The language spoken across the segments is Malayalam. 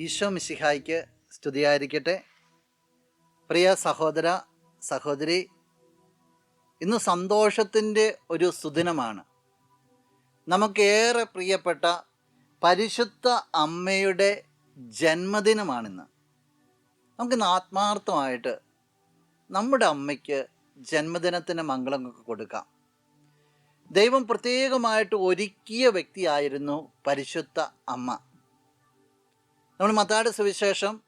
ഈശോ മിശിഹായ്ക്ക് സ്തുതിയായിരിക്കട്ടെ. പ്രിയ സഹോദര സഹോദരി ഇന്ന് സന്തോഷത്തിന്റെ ഒരു സുദിനമാണ്. നമുക്കേറെ പ്രിയപ്പെട്ട പരിശുദ്ധ അമ്മയുടെ ജന്മദിനമാണിന്ന്. നമുക്കിന്ന് ആത്മാർത്ഥമായിട്ട് നമ്മുടെ അമ്മയ്ക്ക് ജന്മദിനത്തിന് മംഗളങ്ങൾക്ക് കൊടുക്കാം. ദൈവം പ്രത്യേകമായിട്ട് ഒരുക്കിയ വ്യക്തിയായിരുന്നു പരിശുദ്ധ അമ്മ. നമ്മൾ മത്താട് സുവിശേഷം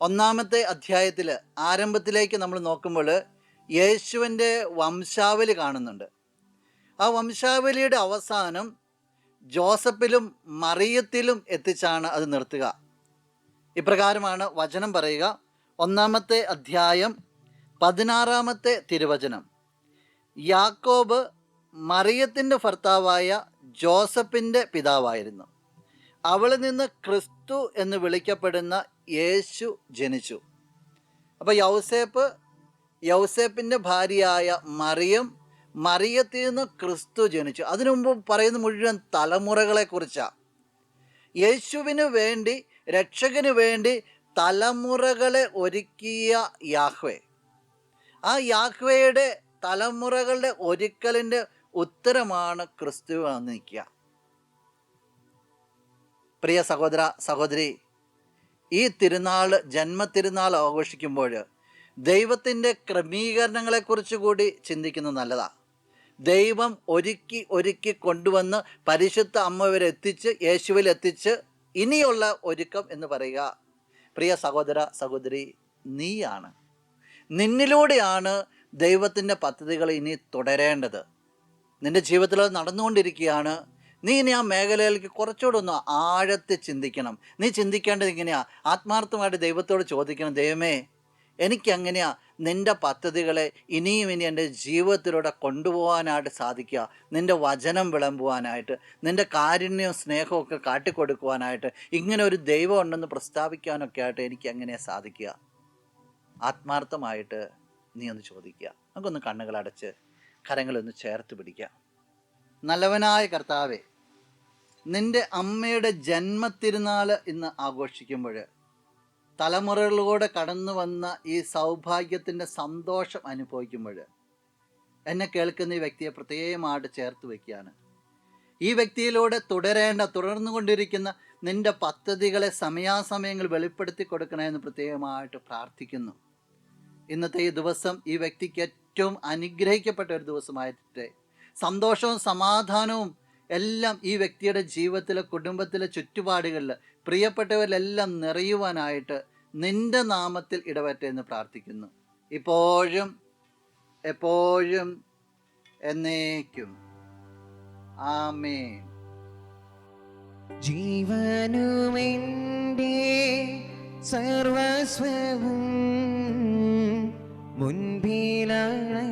ഒന്നാമത്തെ അധ്യായത്തിൽ ആരംഭത്തിലേക്ക് നമ്മൾ നോക്കുമ്പോൾ യേശുവിന്റെ വംശാവലി കാണുന്നുണ്ട്. ആ വംശാവലിയുടെ അവസാനം ജോസഫിലും മറിയത്തിലും എത്തിച്ചാണ് അത് നിർത്തുക. ഇപ്രകാരമാണ് വചനം പറയുക. ഒന്നാമത്തെ അധ്യായം പതിനാറാമത്തെ തിരുവചനം. യാക്കോബ് മറിയത്തിന്റെ ഭർത്താവായ ജോസഫിന്റെ പിതാവായിരുന്നു. അവളിൽ നിന്ന് ക്രിസ്തു എന്ന് വിളിക്കപ്പെടുന്ന യേശു ജനിച്ചു. അപ്പോൾ യൗസേപ്പ് യൗസേപ്പിന്റെ ഭാര്യയായ മറിയം മറിയത്തിൽ നിന്ന് ക്രിസ്തു ജനിച്ചു. അതിനു മുമ്പ് പറയുന്ന മുഴുവൻ തലമുറകളെക്കുറിച്ചാണ് യേശുവിന് വേണ്ടി രക്ഷകന് വേണ്ടി തലമുറകളെ ഒരുക്കിയ യാഹ്വേ. ആ യാഹ്വയുടെ തലമുറകളുടെ ഒരുക്കലിന്റെ ഉത്തരമാണ് ക്രിസ്തു എന്ന് നിൽക്കുക പ്രിയ സഹോദര സഹോദരി ഈ തിരുനാൾ ജന്മത്തിരുനാൾ ആഘോഷിക്കുമ്പോൾ ദൈവത്തിന്റെ ക്രമീകരണങ്ങളെക്കുറിച്ച് കൂടി ചിന്തിക്കുന്നത് നല്ലതാണ് ദൈവം ഒരുക്കി ഒരുക്കി കൊണ്ടുവന്ന് പരിശുദ്ധ അമ്മ വരെ എത്തിച്ച് യേശുവിൽ എത്തിച്ച് ഇനിയുള്ള ഒരുക്കം എന്ന് പറയുക. പ്രിയ സഹോദര സഹോദരി നീയാണ്. നിന്നിലൂടെയാണ് ദൈവത്തിന്റെ പദ്ധതികൾ ഇനി തുടരേണ്ടത്. നിന്റെ ജീവിതത്തിൽ നടന്നുകൊണ്ടിരിക്കുകയാണ്. നീ ഇനി ആ മേഖലയിലേക്ക് കുറച്ചുകൂടെ ഒന്ന് ആഴത്തിൽ ചിന്തിക്കണം. നീ ചിന്തിക്കേണ്ടത് ഇങ്ങനെയാ. ആത്മാർത്ഥമായിട്ട് ദൈവത്തോട് ചോദിക്കണം ദൈവമേ എനിക്കങ്ങനെയാ നിന്റെ പദ്ധതികളെ ഇനിയും ഇനി എന്റെ ജീവിതത്തിലൂടെ കൊണ്ടുപോകാനായിട്ട് സാധിക്കുക. നിന്റെ വചനം വിളമ്പുവാനായിട്ട് നിന്റെ കാരുണ്യവും സ്നേഹവും ഒക്കെ കാട്ടിക്കൊടുക്കുവാനായിട്ട് ഇങ്ങനെ ഒരു ദൈവം ഉണ്ടെന്ന് പ്രസ്താവിക്കാനൊക്കെ ആയിട്ട് എനിക്ക് എങ്ങനെയാ സാധിക്കുക? ആത്മാർത്ഥമായിട്ട് നീ ഒന്ന് ചോദിക്കുക. നമുക്കൊന്ന് കണ്ണുകളടച്ച് കരങ്ങളൊന്ന് ചേർത്ത് പിടിക്കാം. നല്ലവനായ കർത്താവെ നിന്റെ അമ്മയുടെ ജന്മത്തിരുന്നാൾ ഇന്ന് ആഘോഷിക്കുമ്പോൾ തലമുറകളിലൂടെ കടന്നു വന്ന ഈ സൗഭാഗ്യത്തിന്റെ സന്തോഷം അനുഭവിക്കുമ്പോൾ എന്നെ കേൾക്കുന്ന ഈ വ്യക്തിയെ പ്രത്യേകമായിട്ട് ചേർത്ത് വയ്ക്കുകയാണ്. ഈ വ്യക്തിയിലൂടെ തുടരേണ്ട തുടർന്നുകൊണ്ടിരിക്കുന്ന നിന്റെ പദ്ധതികളെ സമയാസമയങ്ങൾ വെളിപ്പെടുത്തി കൊടുക്കണമെന്ന് പ്രത്യേകമായിട്ട് പ്രാർത്ഥിക്കുന്നു. ഇന്നത്തെ ഈ ദിവസം ഈ വ്യക്തിക്ക് ഏറ്റവും അനുഗ്രഹിക്കപ്പെട്ട ഒരു ദിവസമായിട്ട്. സന്തോഷവും സമാധാനവും എല്ലാം ഈ വ്യക്തിയുടെ ജീവിതത്തിലെ കുടുംബത്തിലെ ചുറ്റുപാടുകളിൽ പ്രിയപ്പെട്ടവരിലെല്ലാം നിറയുവാനായിട്ട് നിന്റെ നാമത്തിൽ ഇടപെട്ടെ എന്ന് പ്രാർത്ഥിക്കുന്നു. ഇപ്പോഴും എപ്പോഴും എന്നേക്കും. ആമേ ജീവനുമെന്റെ സർവസ്വവും മുൻപിലാണ്